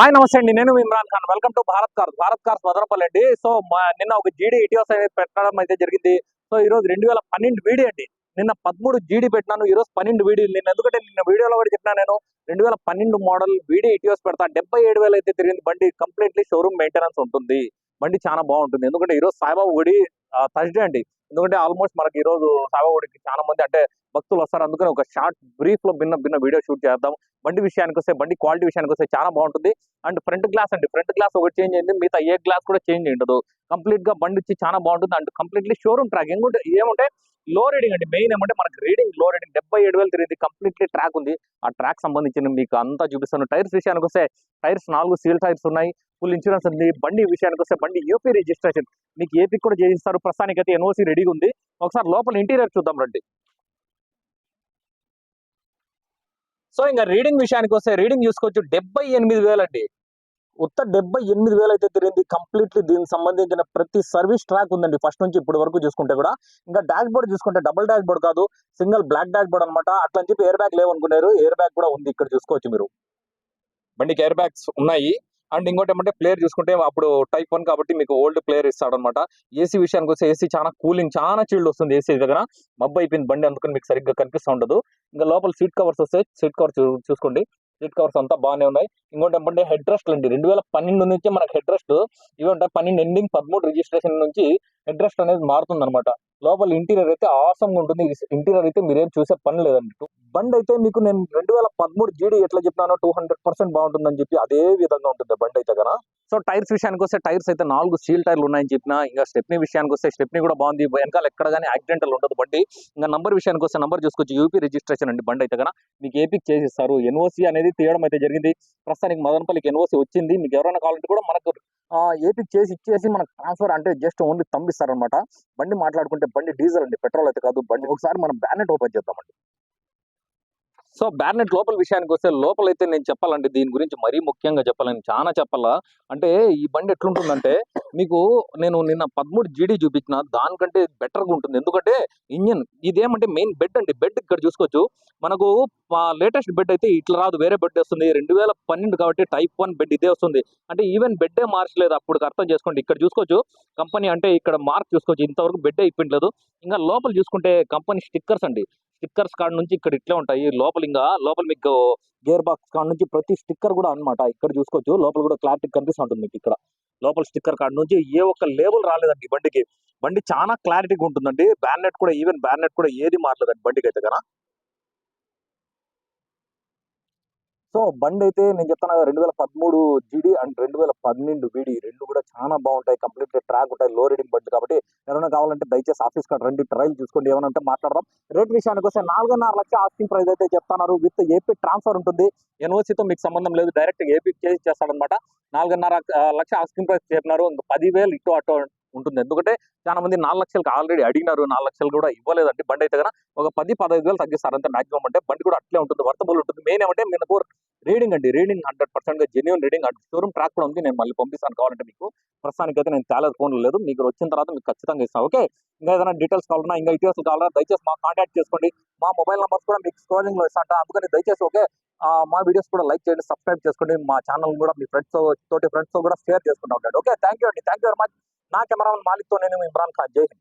Hi నమస్తే అండి. నేను Imran Khan. Welcome to Bharat cars Bharat cars Madanapalle అండి. సో మా- నిన్న ఒక జీడీ ఇటీవస్ అనేది పెట్టడం అయితే జరిగింది. సో ఈ రోజు రెండు వేల పన్నెండు వీడియో అండి. నిన్న పదమూడు జీడీ పెట్టినాను. ఈ రోజు పన్నెండు వీడియో నిన్న. ఎందుకంటే నిన్న వీడియోలో కూడా చెప్పినా నేను రెండు వేల పన్నెండు మోడల్ వీడియో ఇటీవస్ పెడతా. డెబ్బై ఏడు వేలు అయితే తిరిగింది. బండి కంప్లీట్లీ షోరూమ్ మెయింటెనెన్స్ ఉంటుంది. బండి చాలా బాగుంటుంది. ఎందుకంటే ఈరోజు సాయిబాబు గుడి థర్స్డే అండి. ఎందుకంటే ఆల్మోస్ట్ మనకి ఈ రోజు సాయిబాబు చాలా మంది అంటే భక్తులు వస్తారు. అందుకని ఒక షార్ట్ బ్రీఫ్లో భిన్న భిన్న వీడియో షూట్ చేద్దాం. బండి విషయానికి వస్తే బండి క్వాలిటీ విషయానికి వస్తే చాలా బాగుంటుంది. అండ్ ఫ్రంట్ గ్లాస్ అండి. ఫ్రంట్ గ్లాస్ ఒకటి చేంజ్ అయింది. మిగతా ఏ గ్లాస్ కూడా చేంజ్ ఉండదు కంప్లీట్గా బండి వచ్చి చాలా బాగుంటుంది. అండ్ కంప్లీట్లీ షోరూమ్ ట్రాక్ ఏమంటే ఏమంటే లో రీడింగ్ అండి. మెయిన్ ఏమంటే మనకి రీడింగ్లో రీడింగ్ డెబ్బై ఏడు వేలు తిరిగింది కంప్లీట్లీ ట్రాక్ ఉంది. ఆ ట్రాక్ సంబంధించిన మీకు అంతా చూపిస్తాను. టైర్స్ విషయానికి వస్తే టైర్స్ నాలుగు సీల్ టైర్స్ ఉన్నాయి. ఫుల్ ఇన్సూరెన్స్ ఉంది. బండి విషయానికి వస్తే బండి యూపీ రిజిస్ట్రేషన్ మీకు ఏపీ కూడా చేయిస్తారు. ప్రస్తుతానికి అయితే ఎన్ఓసి రెడీగా ఉంది ఒకసారి లోపల ఇంటీరియర్ చూద్దాం రండి. సో ఇంకా రీడింగ్ విషయానికి వస్తే రీడింగ్ చూసుకోవచ్చు. డెబ్బై ఎనిమిది వేలు అండి ఉత్త డెబ్బై ఎనిమిది వేలు అయితే తిరిగింది. కంప్లీట్లీ దీనికి సంబంధించిన ప్రతి సర్వీస్ ట్రాక్ ఉందండి. ఫస్ట్ నుంచి ఇప్పటి వరకు చూసుకుంటే కూడా. ఇంకా డాష్ బోర్డ్ చూసుకుంటే డబుల్ డాష్ బోర్డ్ కాదు. సింగిల్ బ్లాక్ డాష్ బోర్డ్ అనమాట అట్లా అని చెప్పి ఎయిర్ బ్యాగ్ లేవనుకున్నారు ఎయిర్ బ్యాగ్ కూడా ఉంది. ఇక్కడ చూసుకోవచ్చు మీరు. బండికి ఎయిర్ బ్యాగ్స్ ఉన్నాయి. అండ్ ఇంకోటి ఏమంటే ప్లేయర్ చూసుకుంటే అప్పుడు టైప్ వన్ కాబట్టి మీకు ఓల్డ్ ప్లేయర్ ఇస్తాడు అనమాట ఏసీ విషయానికి వస్తే ఏసీ చాలా కూలింగ్ చాలా చీల్డ్ వస్తుంది ఏసీ దగ్గర. మబ్బు అయిపోయింది బండి అందుకని మీకు సరిగ్గా కనిపిస్తూ ఉండదు. ఇంకా లోపల సీట్ కవర్స్ వస్తే సీట్ కవర్ చూసుకోండి. సీట్ కవర్స్ అంతా బాగానే ఉన్నాయి. ఇంకోటి ఏమంటే హెడ్ రెస్ట్ అండి రెండు వేల పన్నెండు నుంచి మనకి హెడ్ రెస్ట్ ఇవి ఉంటాయి. పన్నెండు ఎండింగ్ పదమూడు రిజిస్ట్రేషన్ నుంచి హెడ్ రెస్ట్ అనేది మారుతుంది అనమాట లోపల ఇంటీరియర్ అయితే ఆసంగా ఉంటుంది. ఇంటీరియర్ అయితే మీరేం చూసే పని లేదండి. బండి అయితే మీకు నేను రెండు వేల పదమూడు జీడీ ఎట్లా చెప్పినానో టూ హండ్రెడ్ పర్సెంట్ బాగుంటుందని చెప్పి అదే విధంగా ఉంటుంది బండి అయితే కదా. సో టైర్స్ విషయానికి వస్తే టైర్స్ అయితే నాలుగు స్టీల్ టైర్లు ఉన్నాయని చెప్పిన ఇంకా స్టెప్నీ విషయానికి వస్తే స్టెప్నీ కూడా బాగుంది. వెనకాల ఎక్కడ కానీ యాక్సిడెంటల్ ఉండదు బండి. ఇంకా నంబర్ విషయానికి వస్తే నంబర్ చూసుకోవచ్చు. యూపీ రిజిస్ట్రేషన్ అండి బండి అయితే కదా. మీకు ఏపీకి చేసిస్తారు. ఎన్ఓసి అనేది తీయడం అయితే జరిగింది. ప్రస్తుతానికి మదనపల్లికి ఎన్ఓసీ వచ్చింది. మీకు ఎవరైనా కావాలంటే కూడా మనకు ఏపీకి చేసి ఇచ్చేసి మనకు ట్రాన్స్ఫర్ అంటే జస్ట్ ఓన్లీ పంపిస్తారనమాట బండి మాట్లాడుకుంటే బండి డీజిల్ అండి పెట్రోల్ అయితే కాదు. బండి ఒకసారి మనం బ్యానెట్ ఓపెన్ చేద్దామండి. సో బ్యానెట్ లోపల విషయానికి వస్తే లోపల అయితే నేను చెప్పాలండి దీని గురించి మరీ ముఖ్యంగా చెప్పాలని చాలా చెప్పాలా? అంటే ఈ బండి ఎట్లుంటుందంటే మీకు నేను నిన్న పదమూడు జీడీ చూపించిన దానికంటే బెటర్గా ఉంటుంది ఎందుకంటే ఇంజన్ ఇదేమంటే మెయిన్ బెడ్ అండి. బెడ్ ఇక్కడ చూసుకోవచ్చు. మనకు లేటెస్ట్ బెడ్ అయితే ఇట్లా రాదు. వేరే బెడ్ వస్తుంది. రెండు వేల పన్నెండు కాబట్టి టైప్ వన్ బెడ్ ఇదే వస్తుంది. అంటే ఈవెన్ బెడ్డే మార్చలేదు. అప్పుడు అర్థం చేసుకోండి. ఇక్కడ చూసుకోవచ్చు. కంపెనీ అంటే ఇక్కడ మార్క్ చూసుకోవచ్చు. ఇంతవరకు బెడ్డే ఇప్పించలేదు ఇంకా లోపల చూసుకుంటే కంపెనీ స్టిక్కర్స్ అండి. స్టిక్కర్స్ కాడ నుంచి ఇక్కడ ఇట్లే ఉంటాయి. లోపల ఇంకా లోపల మీకు గేర్ బాక్స్ కాడ నుంచి ప్రతి స్టిక్కర్ కూడా అన్నమాట ఇక్కడ చూసుకోవచ్చు. లోపల కూడా క్లారిటీ కనిపిస్తుంటుంది మీకు ఇక్కడ. లోపల స్టిక్కర్ కాడ నుంచి ఏ ఒక్క లేబుల్ రాలేదండి బండికి. బండి చాలా క్లారిటీగా ఉంటుందండి. బ్యానెట్ కూడా ఈవెన్ బ్యానెట్ కూడా ఏది మారలేదండి బండికి అయితే కదా సో బండి అయితే నేను చెప్తాను రెండు వేల పదమూడు జిడి అండ్ రెండు వేల పన్నెండు వీడి రెండు కూడా చాలా బాగుంటాయి. కంప్లీట్ ట్రాక్ ఉంటాయి. లో రీడింగ్ బండ్లు కాబట్టి ఎవరైనా కావాలంటే దయచేసి ఆఫీస్ కాడ రండి ట్రైల్ చూసుకోండి. ఏమైనా ఉంటే మాట్లాడదాం. రేట్ విషయానికి వస్తే నాలుగున్నర లక్ష ఆస్కింగ్ ప్రైస్ అయితే చెప్తున్నారు. విత్ ఏపీ ట్రాన్స్ఫర్ ఉంటుంది. ఎన్ఓసీతో మీకు సంబంధం లేదు. డైరెక్ట్ ఏపీ చేసి చేస్తాడనమాట నాలుగున్నర లక్ష ఆస్కింగ్ ప్రైస్ చెప్పినారు ఇంకా పదివేలు ఇటు అటు ఉంటుంది. ఎందుకంటే చాలా మంది నాలుగు లక్షలకు ఆల్రెడీ అడిగినారు నాలుగు లక్షలు కూడా ఇవ్వలేదండి బండి అయితే కదా ఒక పది పదహైదు వేలు తగ్గిస్తారు మాక్సిమం అంటే. బండి కూడా అట్లే ఉంటుంది వర్తబుల్ ఉంటుంది. మెయిన్ ఏమంటే మీకు రీడింగ్ అండి. రీడింగ్ హండ్రెడ్ పర్సెంట్గా genuine reading and showroom track కూడా ఉంది. నేను మళ్ళీ పంపిస్తాను కావాలంటే మీకు. ప్రస్తుతానికి అయితే నేను తేలేదు ఫోన్ లేదు. మీకు వచ్చిన తర్వాత మీకు ఖచ్చితంగా ఇస్తాను. ఓకే? ఇంకా ఏదైనా డీటెయిల్స్ కావాలన్నా ఇంకా డీటెయిల్స్ కావాలన్నా దయచేసి మా కాంటాక్ట్ చేసుకోండి. మా మొబైల్ నెంబర్స్ కూడా మీకు స్క్రోలింగ్లో అందుకని దయచేసి ఓకే? మా వీడియోస్ కూడా లైక్ చేయండి సబ్స్క్రైబ్ చేసుకోండి. మా ఛానల్ కూడా మీ ఫ్రెండ్స్ తోటి ఫ్రెండ్స్తో కూడా షేర్ చేసుకుంటూ ఉంటాడు ఓకే? థ్యాంక్ యూ అండి. థ్యాంక్ యూ వెరీ మచ్ నా కెమెరామెన్ మాలిక్తో నేను ఇమ్రాన్ ఖాన్. జై హింద్.